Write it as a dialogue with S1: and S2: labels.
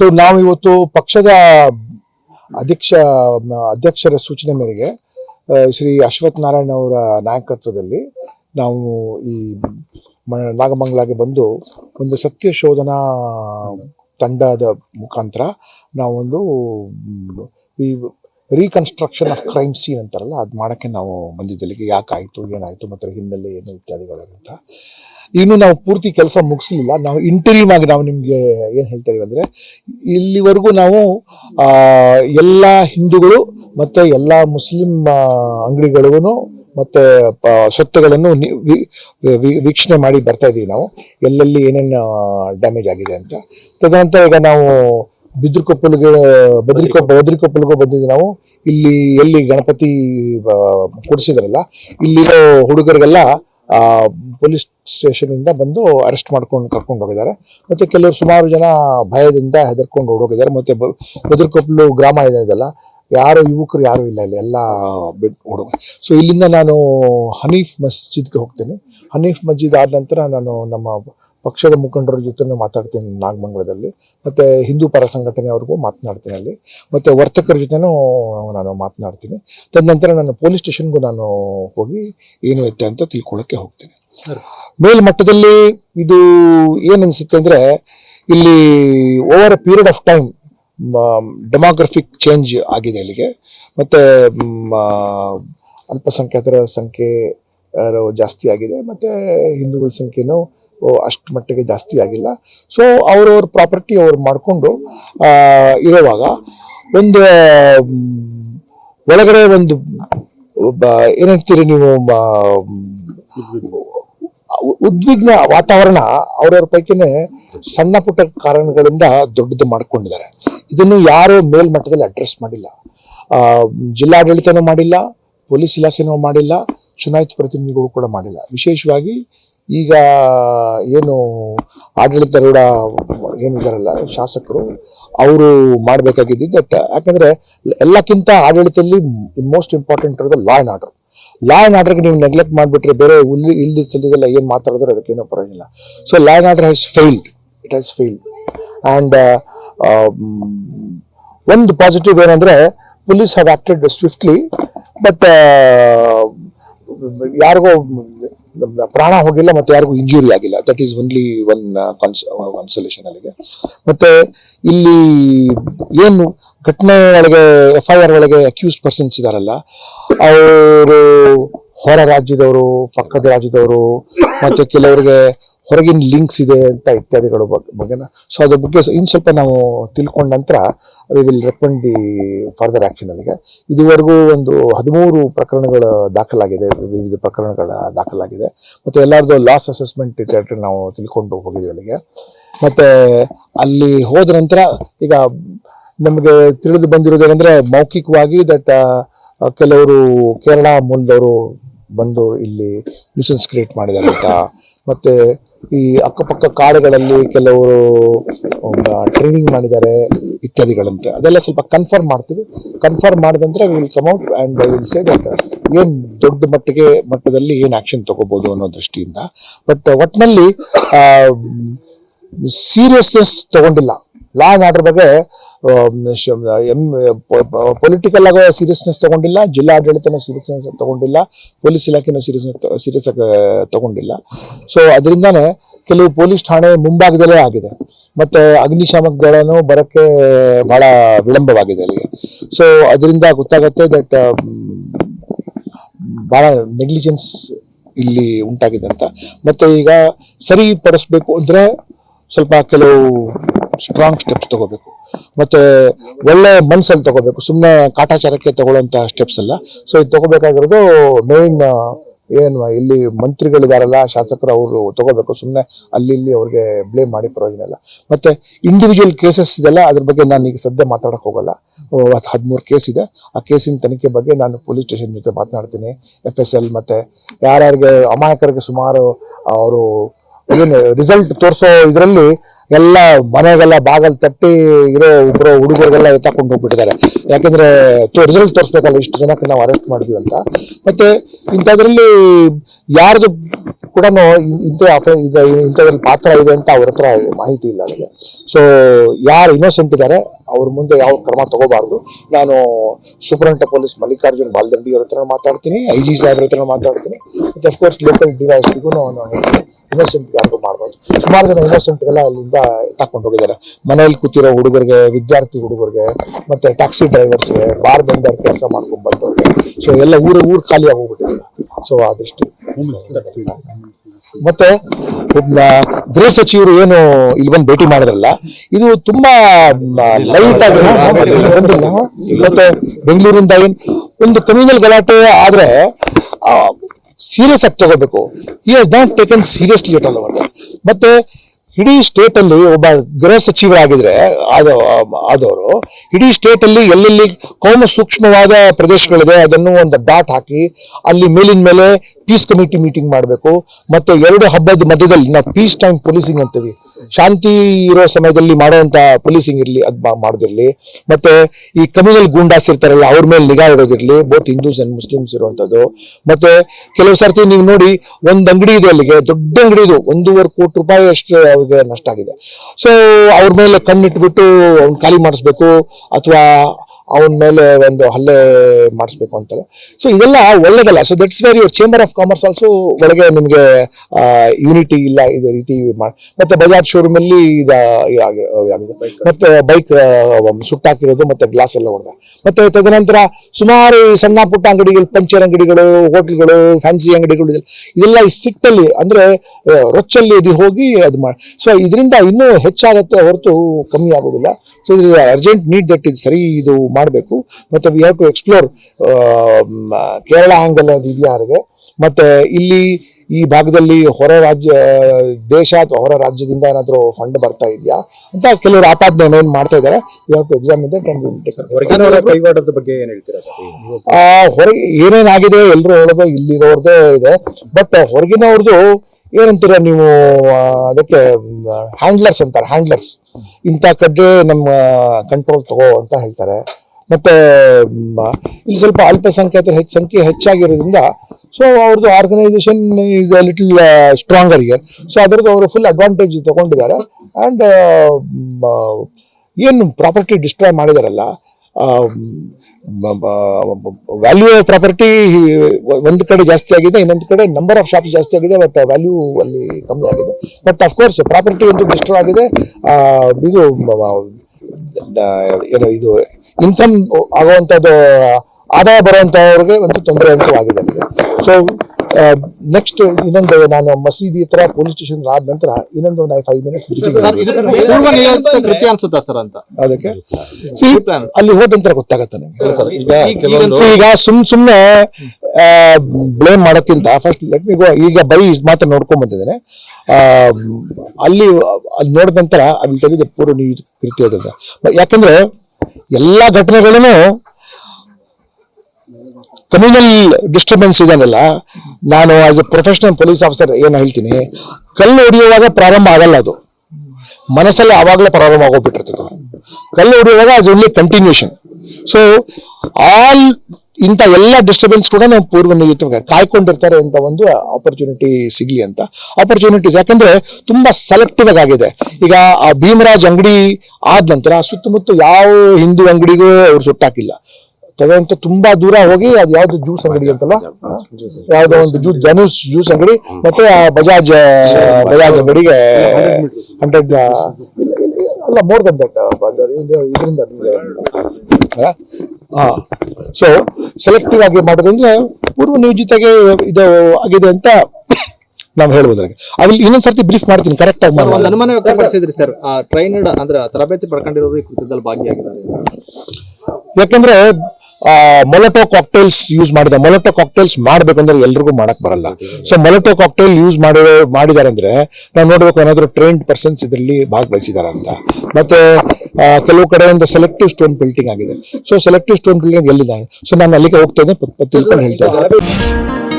S1: So ನಾವು ಇವತ್ತು ಪಕ್ಷದ ಅಧ್ಯಕ್ಷ, ಅಧ್ಯಕ್ಷರ ಸೂಚನೆ ಮೇರೆಗೆ ಶ್ರೀ ಅಶ್ವಥ್ ನಾರಾಯಣ ಅವರ ನಾಯಕತ್ವದಲ್ಲಿ ನಾವು ಈ ನಾಗಮಂಗಲಾಗೆ ಬಂದು ಒಂದು ಸತ್ಯ ಶೋಧನಾ ತಂಡದ ಮುಖಾಂತರ ನಾವೊಂದು, ಈ ರೀಕನ್ಸ್ಟ್ರಕ್ಷನ್ ಆಫ್ ಕ್ರೈಮ್ ಸೀನ್ ಅಂತಾರಲ್ಲ, ಅದು ಮಾಡೋಕ್ಕೆ ನಾವು ಬಂದಿದ್ದಲ್ಲಿಗೆ ಯಾಕಾಯಿತು ಏನಾಯಿತು, ಮತ್ತು ಹಿನ್ನೆಲೆ ಏನು ಇತ್ಯಾದಿಗಳಂತ ಇನ್ನು ನಾವು ಪೂರ್ತಿ ಕೆಲಸ ಮುಗಿಸಲಿಲ್ಲ. ನಾವು ಇಂಟರ್ವ್ಯೂಮ್ ಆಗಿ ನಾವು ನಿಮಗೆ ಏನು ಹೇಳ್ತಾ ಇದೀವಿ ಅಂದರೆ, ಇಲ್ಲಿವರೆಗೂ ನಾವು ಎಲ್ಲ ಹಿಂದೂಗಳು ಮತ್ತು ಎಲ್ಲ ಮುಸ್ಲಿಂ ಅಂಗಡಿಗಳಿಗೂ ಮತ್ತು ಸ್ವತ್ತುಗಳನ್ನು ವೀಕ್ಷಣೆ ಮಾಡಿ ಬರ್ತಾ ಇದ್ದೀವಿ ನಾವು. ಎಲ್ಲೆಲ್ಲಿ ಏನೇನು ಡ್ಯಾಮೇಜ್ ಆಗಿದೆ ಅಂತ. ತದನಂತರ ಈಗ ನಾವು ಬಿದ್ರಕೊಪ್ಪಲಿಗೆ ಬದ್ರಿಕೊಪ್ಪ ಬದ್ರಿಕೊಪ್ಪಲಿಗೂ ಬಂದಿದ್ವಿ ನಾವು. ಇಲ್ಲಿ ಎಲ್ಲಿ ಗಣಪತಿ ಕೊಡಿಸಿದ್ರಲ್ಲ ಇಲ್ಲಿರೋ ಹುಡುಗರಿಗೆಲ್ಲ ಪೊಲೀಸ್ ಸ್ಟೇಷನ್ ಇಂದ ಬಂದು ಅರೆಸ್ಟ್ ಮಾಡ್ಕೊಂಡು ಕರ್ಕೊಂಡು ಹೋಗಿದ್ದಾರೆ. ಮತ್ತೆ ಕೆಲವರು ಸುಮಾರು ಜನ ಭಯದಿಂದ ಹೆದರ್ಕೊಂಡು ಓಡೋಗಿದ್ದಾರೆ. ಮತ್ತೆ ಬದ್ರಕೊಪ್ಪಲು ಗ್ರಾಮ ಇದೆ ಇದೆಲ್ಲ. ಯಾರು ಯುವಕರು ಯಾರು ಇಲ್ಲ ಇಲ್ಲಿ. ಎಲ್ಲ ಬಿಟ್ಟು ಓಡೋಗಿ ಸೊ ಇಲ್ಲಿಂದ ನಾನು ಹನೀಫ್ ಮಸ್ಜಿದ್ಗೆ ಹೋಗ್ತೀನಿ. ಹನೀಫ್ ಮಸ್ಜಿದ್ ಆದ ನಂತರ ನಾನು ನಮ್ಮ ಪಕ್ಷದ ಮುಖಂಡರ ಜೊತೆ ಮಾತಾಡ್ತೀನಿ ನಾಗಮಂಗಲದಲ್ಲಿ. ಮತ್ತೆ ಹಿಂದೂ ಪರ ಸಂಘಟನೆಯವ್ರಿಗೂ ಮಾತನಾಡ್ತೀನಿ ಅಲ್ಲಿ. ಮತ್ತೆ ವರ್ತಕರ ಜೊತೆನೂ ನಾನು ಮಾತನಾಡ್ತೀನಿ. ತದನಂತರ ನಾನು ಪೊಲೀಸ್ ಸ್ಟೇಷನ್ಗೂ ನಾನು ಹೋಗಿ ಏನು ಐತೆ ಅಂತ ತಿಳ್ಕೊಳ್ಳೋಕ್ಕೆ ಹೋಗ್ತೀನಿ. ಮೇಲ್ಮಟ್ಟದಲ್ಲಿ ಇದು ಏನ್ ಅನ್ಸುತ್ತೆ ಅಂದ್ರೆ ಇಲ್ಲಿ over a period of time demographic change ಆಗಿದೆ ಇಲ್ಲಿಗೆ. ಮತ್ತೆ ಅಲ್ಪಸಂಖ್ಯಾತರ ಸಂಖ್ಯೆ ಜಾಸ್ತಿ ಆಗಿದೆ. ಮತ್ತೆ ಹಿಂದೂಗಳ ಸಂಖ್ಯೆನೂ ಅಷ್ಟು ಮಟ್ಟಿಗೆ ಜಾಸ್ತಿ ಆಗಿಲ್ಲ. ಸೊ ಅವ್ರವ್ರ ಪ್ರಾಪರ್ಟಿ ಅವ್ರು ಮಾಡಿಕೊಂಡು ಇರುವಾಗ ಒಂದು ಒಳಗಡೆ ಒಂದು ಏನಂತೀರಿ ಏನ್ ನೀವು ಉದ್ವಿಗ್ನ ವಾತಾವರಣ ಅವ್ರವ್ರ ಪೈಕಿನೇ ಸಣ್ಣ ಪುಟ್ಟ ಕಾರಣಗಳಿಂದ ದೊಡ್ಡದು ಮಾಡ್ಕೊಂಡಿದ್ದಾರೆ. ಇದನ್ನು ಯಾರು ಮೇಲ್ಮಟ್ಟದಲ್ಲಿ ಅಡ್ರೆಸ್ ಮಾಡಿಲ್ಲ. ಜಿಲ್ಲಾಡಳಿತನೂ ಮಾಡಿಲ್ಲ, ಪೊಲೀಸ್ ಇಲಾಖೆನೂ ಮಾಡಿಲ್ಲ, ಚುನಾಯಿತ ಪ್ರತಿನಿಧಿಗಳು ಕೂಡ ಮಾಡಿಲ್ಲ. ವಿಶೇಷವಾಗಿ ಈಗ ಏನು ಆಡಳಿತಾರೂಢ ಏನಿದ್ದಾರಲ್ಲ ಶಾಸಕರು, ಅವರು ಮಾಡಬೇಕಾಗಿದ್ದು ದಟ್ ಯಾಕಂದರೆ ಎಲ್ಲಕ್ಕಿಂತ ಆಡಳಿತದಲ್ಲಿ ಮೋಸ್ಟ್ ಇಂಪಾರ್ಟೆಂಟ್ ಇರೋದು law and order law and ಆರ್ಡರ್ಗೆ ನೀವು ನೆಗ್ಲೆಕ್ಟ್ ಮಾಡಿಬಿಟ್ರೆ ಬೇರೆ ಉಲ್ಲಿ ಇಲ್ಲಿ ಸಲ್ಲಿದೆಲ್ಲ ಏನು ಮಾತಾಡಿದ್ರೆ ಅದಕ್ಕೇನೋ ಪರವಾಗಿಲ್ಲ. So law and order has failed it has failed and ಒಂದು ಪಾಸಿಟಿವ್ ಏನಂದರೆ police have acted swiftly but ಯಾರಿಗೂ ಪ್ರಾಣ ಹೋಗಿಲ್ಲ ಮತ್ತೆ ಯಾರಿಗೂ ಇಂಜುರಿ ಆಗಿಲ್ಲ. That is only one consolation ಅಲ್ಲಿಗೆ. ಮತ್ತೆ ಇಲ್ಲಿ ಏನು ಘಟನೆ ಒಳಗೆ ಎಫ್ ಐ ಆರ್ ಒಳಗೆ ಅಕ್ಯೂಸ್ ಪರ್ಸನ್ಸ್ ಇದಾರಲ್ಲ, ಅವರು ಹೊರ ರಾಜ್ಯದವರು, ಪಕ್ಕದ ರಾಜ್ಯದವರು, ಮತ್ತೆ ಕೆಲವರಿಗೆ ಹೊರಗಿನ ಲಿಂಕ್ಸ್ ಇದೆ ಅಂತ ಇತ್ಯಾದಿಗಳ ಬಗ್ಗೆ ಬಗ್ಗೆನ. ಸೊ ಅದ್ರ ಬಗ್ಗೆ ಇನ್ನು ಸ್ವಲ್ಪ ನಾವು ತಿಳ್ಕೊಂಡ ನಂತರ we will recommend the further action ಅಲ್ಲಿಗೆ. ಇದುವರೆಗೂ ಒಂದು ಹದಿಮೂರು ಪ್ರಕರಣಗಳ ದಾಖಲಾಗಿದೆ, ವಿವಿಧ ಪ್ರಕರಣಗಳ ದಾಖಲಾಗಿದೆ. ಮತ್ತೆ ಎಲ್ಲರದು ಲಾಸ್ ಅಸೆಸ್ಮೆಂಟ್ ನಾವು ತಿಳ್ಕೊಂಡು ಹೋಗಿದ್ವಿ ಅಲ್ಲಿಗೆ. ಮತ್ತೆ ಅಲ್ಲಿ ಹೋದ ನಂತರ ಈಗ ನಮಗೆ ತಿಳಿದು ಬಂದಿರೋದೇನೆಂದ್ರೆ ಮೌಖಿಕವಾಗಿ ದಟ್ ಕೆಲವರು ಕೇರಳ ಮೂಲದವರು ಬಂದು ಇಲ್ಲಿ ನ್ಯೂಸನ್ಸ್ ಕ್ರಿಯೇಟ್ ಮಾಡಿದ್ದಾರೆ ಅಂತ ಮತ್ತೆ ಈ ಅಕ್ಕಪಕ್ಕ ಕಾಡುಗಳಲ್ಲಿ ಕೆಲವರು ಟ್ರೈನಿಂಗ್ ಮಾಡಿದ್ದಾರೆ ಇತ್ಯಾದಿಗಳಂತೆ. ಅದೆಲ್ಲ ಸ್ವಲ್ಪ ಕನ್ಫರ್ಮ್ ಮಾಡ್ತೀವಿ. Confirm ಮಾಡಿದಂದ್ರೆ will come out and I will say that ಏನು ದೊಡ್ಡ ಮಟ್ಟಿಗೆ, ಮಟ್ಟದಲ್ಲಿ ಏನು ಆಕ್ಷನ್ ತಗೋಬಹುದು ಅನ್ನೋ ದೃಷ್ಟಿಯಿಂದ. ಬಟ್ ಒಟ್ಟಿನಲ್ಲಿ ಸೀರಿಯಸ್ನೆಸ್ ತಗೊಂಡಿಲ್ಲ. ಲಾ ಅಂಡ್ ಆರ್ಡರ್ ಬಗ್ಗೆ ಪೊಲಿಟಿಕಲ್ ಆಗೋ ಸೀರಿಯಸ್ನೆಸ್ ತಗೊಂಡಿಲ್ಲ, ಜಿಲ್ಲಾಡಳಿತನೂ ಸೀರಿಯಸ್ನೆಸ್ ತಗೊಂಡಿಲ್ಲ ಪೊಲೀಸ್ ಇಲಾಖೆನೂ ಸೀರಿಯಸ್ ಸೀರಿಯಸ್ ತಗೊಂಡಿಲ್ಲ. ಸೊ ಅದರಿಂದಾನೇ ಕೆಲವು ಪೊಲೀಸ್ ಠಾಣೆ ಮುಂಭಾಗದಲ್ಲೇ ಆಗಿದೆ. ಮತ್ತೆ ಅಗ್ನಿಶಾಮಕ ದಳನು ಬರಕ್ಕೆ ಬಹಳ ವಿಳಂಬವಾಗಿದೆ ಅಲ್ಲಿಗೆ. ಸೊ ಅದರಿಂದ ಗೊತ್ತಾಗುತ್ತೆ ದಟ್ ಬಹಳ ನೆಗ್ಲಿಜೆನ್ಸ್ ಇಲ್ಲಿ ಉಂಟಾಗಿದೆ ಅಂತ. ಮತ್ತೆ ಈಗ ಸರಿಪಡಿಸ್ಬೇಕು ಅಂದ್ರೆ ಸ್ವಲ್ಪ ಕೆಲವು ಸ್ಟ್ರಾಂಗ್ ಸ್ಟೆಪ್ಸ್ ತಗೋಬೇಕು. ಮತ್ತೆ ಒಳ್ಳೆ ಮನ್ಸಲ್ಲಿ ತಗೋಬೇಕು. ಸುಮ್ಮನೆ ಕಾಟಾಚಾರಕ್ಕೆ ತಗೊಳ್ಳೋಂಥ ಸ್ಟೆಪ್ಸ್ ಅಲ್ಲ. ಸೊ ಇದು ತಗೋಬೇಕಾಗಿರೋದು ಮೇನ್ ಏನು, ಇಲ್ಲಿ ಮಂತ್ರಿಗಳಿದಾರಲ್ಲ, ಶಾಸಕರು ಅವರು ತಗೋಬೇಕು. ಸುಮ್ಮನೆ ಅಲ್ಲಿ ಇಲ್ಲಿ ಅವ್ರಿಗೆ ಬ್ಲೇಮ್ ಮಾಡಿ ಪ್ರಯೋಜನ ಇಲ್ಲ. ಮತ್ತೆ ಇಂಡಿವಿಜುವಲ್ ಕೇಸಸ್ ಇದೆಲ್ಲ ಅದ್ರ ಬಗ್ಗೆ ನಾನು ಈಗ ಸದ್ಯ ಮಾತಾಡಕ್ ಹೋಗಲ್ಲ. ಹದಿಮೂರು ಕೇಸ್ ಇದೆ. ಆ ಕೇಸಿನ ತನಿಖೆ ಬಗ್ಗೆ ನಾನು ಪೊಲೀಸ್ ಸ್ಟೇಷನ್ ಜೊತೆ ಮಾತನಾಡ್ತೀನಿ. ಎಫ್ ಎಸ್ ಎಲ್ ಮತ್ತೆ ಯಾರ್ಯಾರಿಗೆ ಅಮಾಯಕರಿಗೆ ಸುಮಾರು ಅವರು ಏನು ರಿಸಲ್ಟ್ ತೋರಿಸೋ ಇದರಲ್ಲಿ ಎಲ್ಲ ಮನೆಗೆಲ್ಲ ಬಾಗಲ್ ತಟ್ಟಿ ಇರೋ ಒಬ್ಬರು ಹುಡುಗರಿಗೆಲ್ಲ ಎತ್ತಾಕೊಂಡು ಹೋಗ್ಬಿಟ್ಟಿದ್ದಾರೆ. ಯಾಕಂದ್ರೆ ರಿಸಲ್ಟ್ ತೋರಿಸ್ಬೇಕಲ್ಲ, ಇಷ್ಟು ಜನಕ್ಕೆ ನಾವು ಅರೆಸ್ಟ್ ಮಾಡಿದ್ವಿ ಅಂತ. ಮತ್ತೆ ಇಂಥದ್ರಲ್ಲಿ ಯಾರ್ದು ಕೂಡ ಇಂಥ ಇಂಥದ್ರಲ್ಲಿ ಪಾತ್ರ ಇದೆ ಅಂತ ಅವ್ರ ಮಾಹಿತಿ ಇಲ್ಲ ನನಗೆ ಸೊ ಯಾರು ಇನ್ನೋಸೆಂಟ್ ಇದ್ದಾರೆ ಅವ್ರ ಮುಂದೆ ಯಾವ ಕ್ರಮ ತಗೋಬಾರ್ದು. ನಾನು ಸೂಪರಿಂಟ ಪೊಲೀಸ್ ಮಲ್ಲಿಕಾರ್ಜುನ್ ಬಾಲ್ದಂಡಿ ಅವ್ರ ಹತ್ರ ಮಾತಾಡ್ತೀನಿ, ಐ ಜಿ ಸಾಹೇಬ್ರ ಹತ್ರ ಮಾತಾಡ್ತೀನಿ. ಮತ್ತೆ ಅಫ್ಕೋರ್ಸ್ ಲೋಕಲ್ ಡಿವೈಸ್ಗೂ ನಾನು ಇನ್ನೋಸೆಂಟ್ ಯಾರಿಗೂ ಮಾಡ್ಬೋದು ಸುಮಾರು ಜನ ಇನ್ನೋಸೆಂಟ್ಗೆಲ್ಲ ಅಲ್ಲಿಂದ ತಕೊಂಡು ಹೋಗಿದ್ದಾರೆ. ಮನೆಯಲ್ಲಿ ಕೂತಿರೋ ಹುಡುಗರಿಗೆ, ವಿದ್ಯಾರ್ಥಿ ಹುಡುಗರಿಗೆ, ಮತ್ತೆ ಟ್ಯಾಕ್ಸಿ ಡ್ರೈವರ್ಸ್ಗೆ ಬಾರ್ ಬೆಂಡರ್ ಕೆಲಸ ಮಾಡ್ಕೊಂಡು ಬಂದವ್ರಿಗೆ. ಸೊ ಎಲ್ಲ ಊರ ಊರು ಖಾಲಿ ಆಗೋಗ್ಬಿಟ್ಟಿದೆ ಸೊ ಆದಷ್ಟು ದೃಷ್ಟಿ. ಮತ್ತೆ ಗೃಹ ಸಚಿವರು ಏನು ಇಲ್ಲಿ ಬಂದು ಭೇಟಿ ಮಾಡಿದ್ರಲ್ಲ ಇದು ತುಂಬಾ ಲೈಟ್ ಆಗಿ ಮತ್ತೆ ಬೆಂಗಳೂರಿಂದ ಏನ್ ಒಂದು ಕಮ್ಯುನಲ್ ಗಲಾಟೆ ಆದ್ರೆ ಸೀರಿಯಸ್ ಆಗಿ ತಗೋಬೇಕು. ಈ has not taken seriously it all ಮತ್ತೆ ಇಡೀ ಸ್ಟೇಟ್ ಅಲ್ಲಿ ಒಬ್ಬ ಗೃಹ ಸಚಿವರಾಗಿದ್ರೆ ಅದು, ಆದವರು, ಇಡೀ ಸ್ಟೇಟ್ ಅಲ್ಲಿ ಎಲ್ಲೆಲ್ಲಿ ಕೋಮ ಸೂಕ್ಷ್ಮವಾದ ಪ್ರದೇಶಗಳಿದೆ, ಅದನ್ನು ಒಂದು ಡಾಟ್ ಹಾಕಿ ಅಲ್ಲಿ ಮೇಲಿನ ಮೇಲೆ ಪೀಸ್ ಕಮಿಟಿ ಮೀಟಿಂಗ್ ಮಾಡಬೇಕು. ಮತ್ತೆ ಎರಡು ಹಬ್ಬದ ಮಧ್ಯದಲ್ಲಿ ನಾವು ಪೀಸ್ ಟೈಮ್ ಪೊಲೀಸಿಂಗ್ ಅಂತೀವಿ. ಶಾಂತಿ ಇರೋ ಸಮಯದಲ್ಲಿ ಮಾಡುವಂತ ಪೊಲೀಸಿಂಗ್ ಇರಲಿ, ಅದ್ ಮಾಡೋದಿರಲಿ. ಮತ್ತೆ ಈ ಕಮ್ಯುನಲ್ ಗೂಂಡಾಸ್ ಇರ್ತಾರಲ್ಲ, ಅವ್ರ ಮೇಲೆ ನಿಗಾ ಇಡೋದಿರ್ಲಿ ಬೋತ್ ಹಿಂದೂಸ್ ಅಂಡ್ ಮುಸ್ಲಿಮ್ಸ್ ಇರುವಂತದ್ದು. ಮತ್ತೆ ಕೆಲವು ಸರ್ತಿ ನೀವು ನೋಡಿ, ಒಂದ್ ಅಂಗಡಿ ಇದೆ ಅಲ್ಲಿಗೆ, ದೊಡ್ಡ ಅಂಗಡಿ ಇದು, ಒಂದೂವರೆ ಕೋಟಿ ರೂಪಾಯಿ ಅಷ್ಟು ಅವ್ರಿಗೆ ನಷ್ಟ ಆಗಿದೆ. ಸೊ ಅವ್ರ ಮೇಲೆ ಕಣ್ಣಿಟ್ಬಿಟ್ಟು ಅವ್ನ್ ಖಾಲಿ ಮಾಡಿಸ್ಬೇಕು ಅಥವಾ ಅವನ ಮೇಲೆ ಒಂದು ಹಲ್ಲೆ ಮಾಡಿಸ್ಬೇಕು ಅಂತಾರೆ. ಸೊ ಇದೆಲ್ಲ ಒಳ್ಳೇದಲ್ಲ. So that's very your chamber of commerce also ಒಳಗೆ ನಿಮಗೆ ಯೂನಿಟಿ ಇಲ್ಲ ಇದೇ ರೀತಿ ಮತ್ತೆ ಬಜಾಜ್ ಶೋರೂಮ್ ಅಲ್ಲಿ ಇದ ಮತ್ತೆ ಬೈಕ್ ಸುಟ್ಟಾಕಿರೋದು ಮತ್ತೆ ಗ್ಲಾಸ್ ಎಲ್ಲ ಹೊಡೆದ. ಮತ್ತೆ ತದನಂತರ ಸುಮಾರು ಸಣ್ಣ ಪುಟ್ಟ ಅಂಗಡಿಗಳು ಪಂಚರ್ ಅಂಗಡಿಗಳು ಹೋಟ್ಲ್ಗಳು ಫ್ಯಾನ್ಸಿ ಅಂಗಡಿಗಳು ಇದೆಲ್ಲ- ಈ ಸಿಟ್ಟಲ್ಲಿ ಅಂದ್ರೆ ರೊಚ್ಚಲ್ಲಿ ಇದು ಹೋಗಿ ಅದು ಮಾಡಿ ಸೊ ಇದರಿಂದ ಇನ್ನೂ ಹೆಚ್ಚಾಗತ್ತೆ ಹೊರತು ಕಮ್ಮಿ ಆಗೋದಿಲ್ಲ. ಸೊ ಅರ್ಜೆಂಟ್ ನೀಡ್ ದಟ್ ಇದು ಸರಿ ಇದು ಮಾಡಬೇಕು. ಮತ್ತೆ we have to explore Kerala angle ಇದೆಯಾ ಅವ್ರಿಗೆ ಮತ್ತೆ ಇಲ್ಲಿ ಈ ಭಾಗದಲ್ಲಿ ಹೊರ ರಾಜ್ಯ ದೇಶ ಅಥವಾ ಹೊರ ರಾಜ್ಯದಿಂದ ಏನಾದರೂ ಫಂಡ್ ಬರ್ತಾ ಇದೆಯಾ? ಅಂತ ಕೆಲವರು ಆಪಾದನೆ ಏನು ಮಾಡ್ತಾ ಇದ್ದಾರೆ ಟೇಕ್
S2: ಹೊರಗಿನವರ ಕೈವಾಡದ ಬಗ್ಗೆ ಏನು ಹೇಳ್ತೀರಾ
S1: ಆ ಹೊರಗೆ ಏನೇನಾಗಿದೆ ಎಲ್ಲರೂ ಹೇಳೋದು ಇಲ್ಲಿರೋರ್ದೇ ಇದೆ. ಬಟ್ ಹೊರಗಿನವ್ರದ್ದು ಏನಂತೀರ ನೀವು ಅದಕ್ಕೆ ಹ್ಯಾಂಡ್ಲರ್ಸ್ ಅಂತಾರೆ ಹ್ಯಾಂಡ್ಲರ್ಸ್ ಇಂಥ ಕಡ್ಡೆ ನಮ್ಮ ಕಂಟ್ರೋಲ್ ತಗೋ ಅಂತ ಹೇಳ್ತಾರೆ. ಮತ್ತೆ ಇಲ್ಲಿ ಸ್ವಲ್ಪ ಅಲ್ಪಸಂಖ್ಯಾತರ ಹೆಚ್ಚು, ಸಂಖ್ಯೆ ಹೆಚ್ಚಾಗಿರೋದ್ರಿಂದ ಸೊ ಅವ್ರದ್ದು organisation is a little stronger here so ಅದರದ್ದು ಅವರು ಫುಲ್ ಅಡ್ವಾಂಟೇಜ್ ತಗೊಂಡಿದ್ದಾರೆ. ಅಂಡ್ ಏನು ಪ್ರಾಪರ್ಟಿ ಡಿಸ್ಟ್ರಾಯ್ ಮಾಡಿದಾರಲ್ಲ ವ್ಯಾಲ್ಯೂ ಆಫ್ ಪ್ರಾಪರ್ಟಿ ಒಂದು ಕಡೆ ಜಾಸ್ತಿ ಆಗಿದೆ, ಇನ್ನೊಂದು ಕಡೆ ನಂಬರ್ ಆಫ್ ಶಾಪ್ಸ್ ಜಾಸ್ತಿ ಆಗಿದೆ ಬಟ್ ವ್ಯಾಲ್ಯೂ ಅಲ್ಲಿ ಕಮ್ಮಿ ಆಗಿದೆ. ಬಟ್ ಅಫ್ಕೋರ್ಸ್ ಪ್ರಾಪರ್ಟಿ ಒಂದು ಡಿಸ್ಟ್ರಾಯ್ ಆಗಿದೆ ಇದು ಏನು ಇದು ಇನ್ಕಮ್ ಆಗುವಂಥದ್ದು ಆದಾಯ ಬರುವಂಥವ್ರಿಗೆ ಒಂದು ತೊಂದರೆ ಅಂತೂ ಆಗಿದೆ ಸೊ ನೆಕ್ಸ್ಟ್ ಇನ್ನೊಂದು ನಾನು ಮಸೀದಿ ಹತ್ರ ಪೊಲೀಸ್ ಸ್ಟೇಷನ್ ಆದ ನಂತರ ಇನ್ನೊಂದು ನೈ ಫೈವ್ ಮಿನಿಟ್ಸ್
S3: ಸರ್ ಇದು ಪೂರ್ವ ನಿಯೋಜಿತ ಕೃತ್ಯ ಅನ್ಸುತ್ತಾ ಸರ್ ಅಂತ?
S1: ಅದಕ್ಕೆ? ಸಿ ಅಲ್ಲಿ ಹೋದ ನಂತರ ಗೊತ್ತಾಗತ್ತೆ ನಿಮ್ಗೆ.
S2: ಈಗ
S3: ಈಗ-
S2: ಕೆಲವೊಂದು
S1: ಈಗ ಸುಮ್ ಸುಮ್ನೆ ಬ್ಲೇಮ್ ಮಾಡೋಕ್ಕಿಂತ ಫಸ್ಟ್ ಲೆಟ್ ಮಿ ಗೋ ಈಗ ಬರೀ ಇದ್ ಮಾತ್ರ ನೋಡ್ಕೊಂಡ್ ಬಂದಿದ್ದೇನೆ. ಆ, ಅಲ್ಲಿ ಅಲ್ಲಿ ನೋಡಿದ ನಂತರ ಅಲ್ಲಿ ತೆಗೆದ ಪೂರ್ವ ನೀವು ಕೃತಿ ಯಾಕಂದ್ರೆ ಎಲ್ಲಾ ಘಟನೆಗಳನ್ನು ಕಮ್ಯುನಲ್ ಡಿಸ್ಟರ್ಬೆನ್ಸ್ ಇದನ್ನೆಲ್ಲ ನಾನು as a professional police officer ಏನು ಹೇಳ್ತೀನಿ, ಕಲ್ಲು ಹೊಡೆಯುವಾಗ ಪ್ರಾರಂಭ ಆಗಲ್ಲ ಅದು. ಮನಸ್ಸಲ್ಲಿ ಆವಾಗಲೇ ಪ್ರಾರಂಭ ಆಗೋಗ್ಬಿಟ್ಟಿರ್ತದೆ ಕಲ್ಲು ಹೊಡೆಯುವಾಗ ಅದು ಒಳ್ಳೆ ಕಂಟಿನ್ಯೂಷನ್ ಸೊ ಆಲ್ ಇಂಥ ಎಲ್ಲ ಡಿಸ್ಟರ್ಬೆನ್ಸ್ ಕೂಡ ನಾವು ಪೂರ್ವ ನಿಯೋಜಿತವಾಗಿ ಕಾಯ್ಕೊಂಡಿರ್ತಾರೆ ಅಂತ ಒಂದು ಆಪರ್ಚುನಿಟಿ ಸಿಗ್ಲಿ ಅಂತ. ಆಪರ್ಚುನಿಟೀಸ್ ಯಾಕಂದ್ರೆ ತುಂಬಾ ಸೆಲೆಕ್ಟಿವ್ ಆಗಿದೆ. ಈಗ ಆ ಭೀಮರಾಜ್ ಅಂಗಡಿ ಆದ ನಂತರ ಸುತ್ತಮುತ್ತ ಯಾವ ಹಿಂದೂ ಅಂಗಡಿಗೂ ಅವ್ರು ಸುಟ್ಟಾಕಿಲ್ಲ. ತದಂತ ತುಂಬಾ ದೂರ ಹೋಗಿ ಅದು ಯಾವ್ದು ಜ್ಯೂಸ್ ಅಂಗಡಿ ಅಂತಲ್ಲ? ಯಾವ್ದೋ ಒಂದು ಜ್ಯೂಸ್ ಧನುಷ್ ಜ್ಯೂಸ್ ಅಂಗಡಿ. ಮತ್ತೆ ಆ ಬಜಾಜ್ ಬಜಾಜ್ ಅಂಗಡಿಗೆ ಹಂಡ್ರೆಡ್ ಅಲ್ಲ ಮೋರ್ ದನ್ ದಟ್ ಇದರಿಂದ ಹಾ? ಸೊ ಸೆಲೆಕ್ಟಿವ್ ಆಗಿ ಮಾಡೋದಂದ್ರೆ ಪೂರ್ವ ನಿಯೋಜಿತಾಗೆ ಇದು ಆಗಿದೆ ಅಂತ ನಾವು ಹೇಳ್ಬೋದು ಅಲ್ಲಿ ಇನ್ನೊಂದ್ ಸರ್ತಿ ಬ್ರೀಫ್ ಮಾಡ್ತೀನಿ ಕರೆಕ್ಟ್ ಆಗಿ
S3: ಒಂದು ಅನುಮಾನ ವ್ಯಕ್ತಪಡಿಸಿದ್ರಿ ಸರ್ ಟ್ರೈನಡ್ ಅಂದ್ರೆ ತರಬೇತಿ ಪಡ್ಕೊಂಡಿರೋರು ಈ ಕೃತ್ಯದಲ್ಲಿ ಭಾಗಿಯಾಗಿದ್ದಾರೆ.
S1: ಯಾಕಂದ್ರೆ ಮೊಲಟೋ ಕಾಕ್ಟೇಲ್ಸ್ ಯೂಸ್ ಮಾಡಿದ. ಮೊಲಟೋ ಕಾಕ್ಟೇಲ್ಸ್ ಮಾಡ್ಬೇಕಂದ್ರೆ ಎಲ್ರಿಗೂ ಮಾಡಕ್ ಬರಲ್ಲ. ಸೊ ಮೊಲಟೋ ಕಾಕ್ಟೇಲ್ ಯೂಸ್ ಮಾಡಿ ಮಾಡಿದಾರೆ ಅಂದ್ರೆ ನಾವು ನೋಡ್ಬೇಕು ಏನಾದ್ರು ಟ್ರೈನ್ಡ್ ಪರ್ಸನ್ಸ್ ಇದರಲ್ಲಿ ಭಾಗವಹಿಸಿದಾರೆ ಅಂತ ಮತ್ತೆ ಕೆಲವು ಕಡೆ ಒಂದು ಸೆಲೆಕ್ಟಿವ್ ಸ್ಟೋನ್ ಬಿಲ್ಡಿಂಗ್ ಆಗಿದೆ ಸೊ ಸೆಲೆಕ್ಟಿವ್ ಸ್ಟೋನ್ ಬಿಲ್ಟಿಂಗ್ ಎಲ್ಲಿದೆ? ಸೊ ನಾನು ಅಲ್ಲಿಗೆ ಹೋಗ್ತಾ ಇದ್ದೆ ಹೇಳ್ತಾ ಇದ್ದೆ.